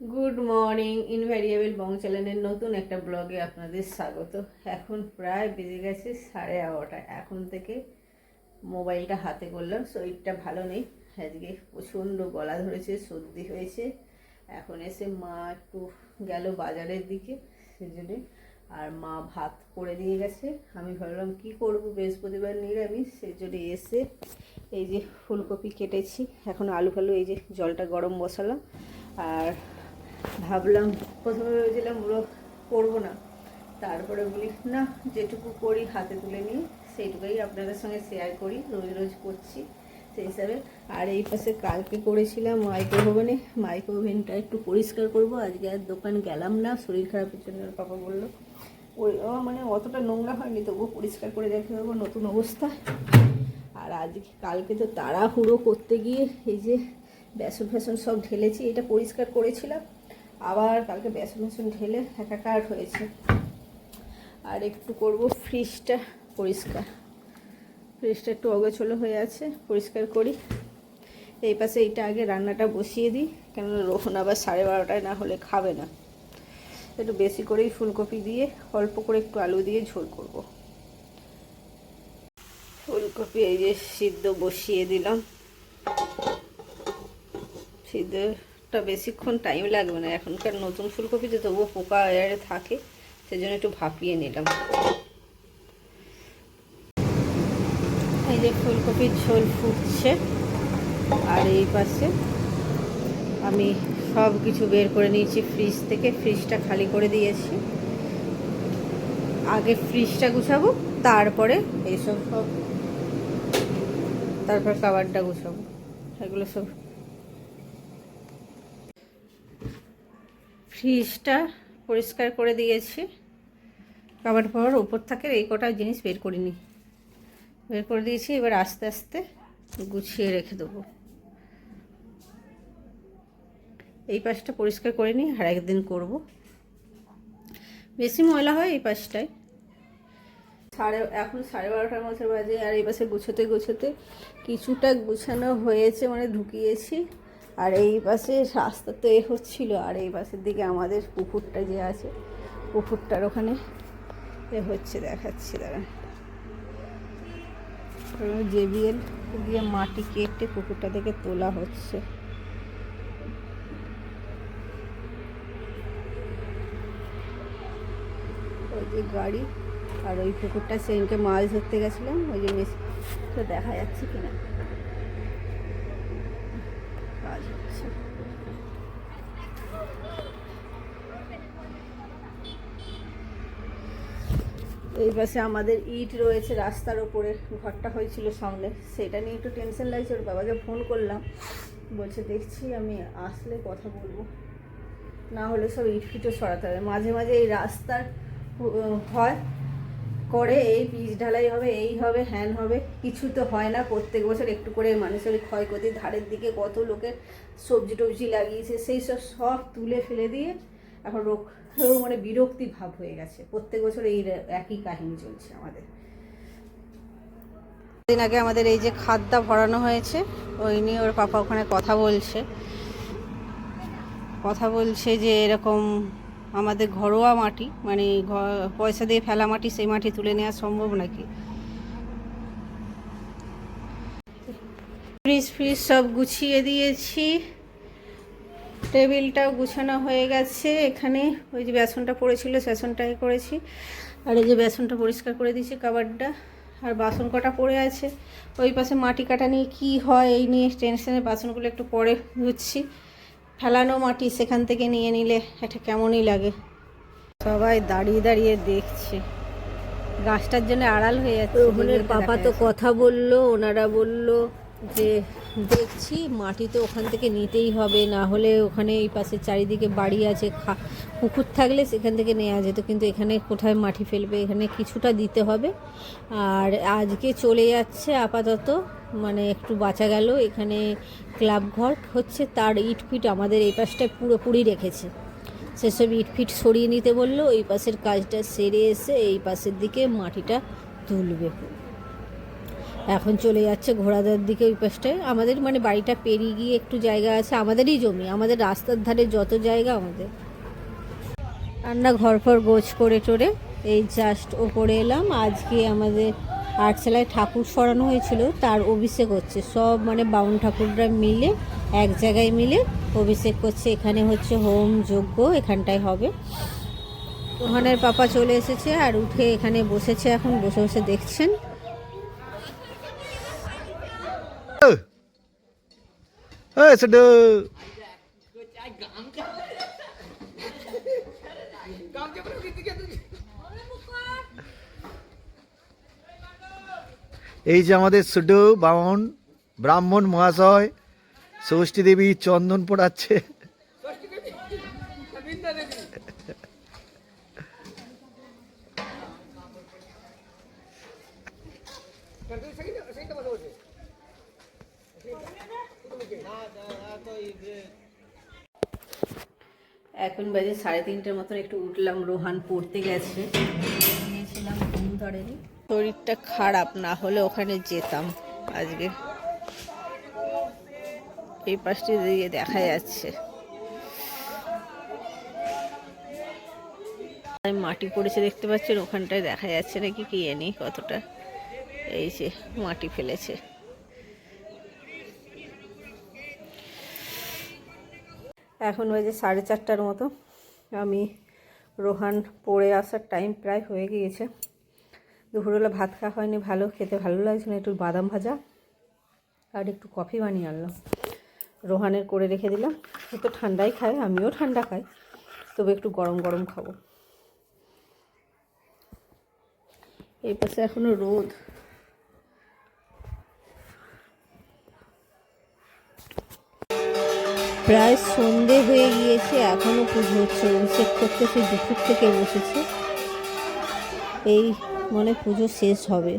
Good morning invariable বং চ্যানেলের নতুন একটা ব্লগে আপনাদের স্বাগত। এখন প্রায় বেজে গেছে সাড়ে এগারোটা। এখন থেকে মোবাইলটা হাতে করলাম, শরীরটা ভালো নেই। আজকে প্রচণ্ড গলা ধরেছে, সর্দি হয়েছে। এখন এসে মা একটু গেল বাজারের দিকে সেজন্যে। আর মা ভাত করে দিয়ে গেছে। আমি ভাবলাম, কি করব? বৃহস্পতিবার নিরামিষ। সেই জন্য এসে এই যে ফুলকপি কেটেছি। এখন আলু ফালু এই যে জলটা গরম বসালাম। আর ভাবলাম, প্রথমে ভেবেছিলাম ওগুলো করব না। তারপরে বলি, না, যেটুকু করি হাতে তুলে নিই, সেইটুকুই আপনাদের সঙ্গে শেয়ার করি, রোজ রোজ করছি। সেই হিসাবে আর এই পাশে কালকে করেছিলাম মাইক্রো ওভেনে মাইক্রো ওভেনটা একটু পরিষ্কার করব। আজকে আর দোকান গেলাম না, শরীর খারাপের জন্য পাপা বলল। ওই মানে অতটা নোংরা হয়নি, তবুও পরিষ্কার করে রেখে দেবো, নতুন অবস্থা। আর আজকে, কালকে তো তাড়াহুড়ো করতে গিয়ে এই যে বেসন ফ্যাসন সব ঢেলেছি, এটা পরিষ্কার করেছিলাম। আবার কালকে বেসন ফেসন ঢেলে একাকার হয়েছে। আর একটু করব ফ্রিজটা পরিষ্কার। ফ্রিজটা একটু অগোছলো হয়ে আছে, পরিষ্কার করি। এই পাশে এইটা আগে রান্নাটা বসিয়ে দিই, কেননা রোহন আবার সাড়ে বারোটায় না হলে খাবে না। একটু বেশি করেই ফুলকপি দিয়ে অল্প করে একটু আলু দিয়ে ঝোল করব। ফুলকপি এই যে সিদ্ধ বসিয়ে দিলাম। সিদ্ধটা বেশিক্ষণ টাইম লাগবে না। এখনকার নতুন ফুলকপিতে তবুও পোকা এয়ারে থাকে, সেজন্য একটু ভাপিয়ে নিলাম। এই যে ফুলকপির ঝোল ফুটছে, আর এই পাশে আমি সব কিছু বের করে নিয়েছি ফ্রিজ থেকে। ফ্রিজটা খালি করে দিয়েছি। আগে ফ্রিজটা গুছাবো, তারপরে এইসব সব তারপর খাবারটা গুছাবো। এগুলো সব ফ্রিজটা পরিষ্কার করে দিয়েছি। খাবার পর উপর থাকে এই কটা জিনিস বের করিনি। বের করে দিয়েছি, এবার আস্তে আস্তে গুছিয়ে রেখে দেবো। এই পাশটা পরিষ্কার করে নিই আর একদিন করব। বেশি ময়লা হয় এই পাশটায়। সাড়ে, এখন সাড়ে বারোটার মতো বাজে আর এই পাশে গুছোতে গুছোতে কিছুটা গুছানো হয়েছে মানে ঢুকিয়েছি। আর এই পাশে রাস্তা তো এ হচ্ছিল, আর এই পাশের দিকে আমাদের পুকুরটা যে আছে, পুকুরটার ওখানে এ হচ্ছে, দেখাচ্ছি দাঁড়া জেবিএল দিয়ে মাটি কেটে পুকুরটা থেকে তোলা হচ্ছে। ওই যে গাড়ি, আর ওই পুকুরটা সেদিনকে মাছ ধরতে গেছিলাম, ওই যে মেশিন তো দেখা যাচ্ছে কিনা। এই পাশে আমাদের ইট রয়েছে, রাস্তার ওপরে। ঘরটা হয়েছিল সামনে। সেটা নিয়ে একটু টেনশন লাগছে, ওর বাবাকে ফোন করলাম। বলছে, দেখছি আমি, আসলে কথা বলব। না হলে সব ইট ফিটও সরাতে হবে। মাঝে মাঝে এই রাস্তার হয়। করে এই পিচ ঢালাই হবে, এই হবে, হ্যান হবে, কিছু তো হয় না। প্রত্যেক বছর একটু করে মানুষের ক্ষয়ক্ষতি, ধারের দিকে কত লোকের সবজি টবজি লাগিয়েছে, সেই সব সব তুলে ফেলে দিয়ে এখন রোগ মানে বিরক্তি ভাব হয়ে গেছে। প্রত্যেক বছর এই একই কাহিনী চলছে আমাদের। দিন আগে আমাদের এই যে খাদ্যা ভরানো হয়েছে, ওই নিয়ে ওর পাপা ওখানে কথা বলছে। কথা বলছে যে এরকম আমাদের ঘরোয়া মাটি মানে পয়সা দিয়ে ফেলা মাটি, সেই মাটি তুলে নেওয়া সম্ভব নাকি? ফ্রিজ ফ্রিজ সব গুছিয়ে দিয়েছি। টেবিলটাও গুছানো হয়ে গেছে এখানে। ওই যে বেসনটা পড়েছিল বেসনটা এ করেছি। আর এই যে বেসনটা পরিষ্কার করে দিয়েছি কাবারটা। আর বাসন কটা পড়ে আছে। ওই পাশে মাটি কাটা নিয়ে কী হয়, এই নিয়ে টেনশনে বাসনগুলো একটু পরে ধুচ্ছি। ফেলানো মাটি সেখান থেকে নিয়ে নিলে এটা কেমনই লাগে? সবাই দাঁড়িয়ে দাঁড়িয়ে দেখছে। গাছটার জন্য আড়াল হয়ে যাচ্ছে রোহনের পাপা তো কথা বলল ওনারা বলল যে দেখছি, মাটি তো ওখান থেকে নিতেই হবে, না হলে ওখানে এই পাশে চারিদিকে বাড়ি আছে পুকুর থাকলে সেখান থেকে নেওয়া যেত, কিন্তু এখানে কোথায় মাটি ফেলবে, এখানে কিছুটা দিতে হবে। আর আজকে চলে যাচ্ছে আপাতত মানে একটু বাঁচা গেল, এখানে ক্লাব ঘর হচ্ছে, তার ইট ফিট আমাদের এই পাশটায় পুরোপুরি রেখেছে। সেসব ইট ফিট সরিয়ে নিতে বলল, এই পাশের কাজটা সেরে এসে এই পাশের দিকে মাটিটা তুলবে। এখন চলে যাচ্ছে ঘোড়াদার দিকে ওই পাশটায়। আমাদের মানে বাড়িটা পেরিয়ে গিয়ে একটু জায়গা আছে, আমাদেরই জমি। আমাদের রাস্তার ধারে যত জায়গা আমাদের। রান্না ঘর ফর গোছ করে টোরে এই জাস্ট ওপরে এলাম। আজকে আমাদের আটচালায় ঠাকুর সরানো হয়েছিল, তার অভিষেক হচ্ছে। সব মানে বাউন ঠাকুররা মিলে, এক জায়গায় মিলে অভিষেক করছে। এখানে হচ্ছে হোম যজ্ঞ এখানটায় হবে। রোহানের পাপা চলে এসেছে আর উঠে এখানে বসেছে এখন, বসে বসে দেখছেন। Sao đưa? এই যে আমাদের সুডু বামন ব্রাহ্মণ মহাশয় ষষ্ঠী দেবী চন্দন পড়াচ্ছে। এখন বাজে সাড়ে তিনটের মতন একটু উঠলাম রোহান পড়তে গেছে। গিয়েছিলাম ঘুম ধরেনি। শরীরটা খারাপ না হলে ওখানে যেতাম আজকে। এই পাশটি দিকে দেখা যাচ্ছে। মাটি পড়েছে দেখতে পাচ্ছেন ওখানটায় দেখা যাচ্ছে নাকি কি জানি কতটা। এই যে মাটি ফেলেছে। এখন ওই যে সাড়ে চারটার মতো। আমি, রোহান পড়ে আসার টাইম প্রায় হয়ে গিয়েছে। দুপুরবেলা ভাত খাওয়া হয়নি, ভালো, খেতে ভালো লাগছে না, একটু বাদাম ভাজা আর একটু কফি বানিয়ে আনলাম। রোহানের করে রেখে দিলাম। সে তো ঠান্ডাই খায়, আমিও ঠান্ডা খাই। তবে একটু গরম গরম খাব। এই পাশে এখনও রোদ। প্রায় সন্ধে হয়ে গিয়েছে, এখনও পুজো হচ্ছে, অভিষেক করতে সেই দুপুর থেকে বসেছে। এই মনে পুজো শেষ হবে।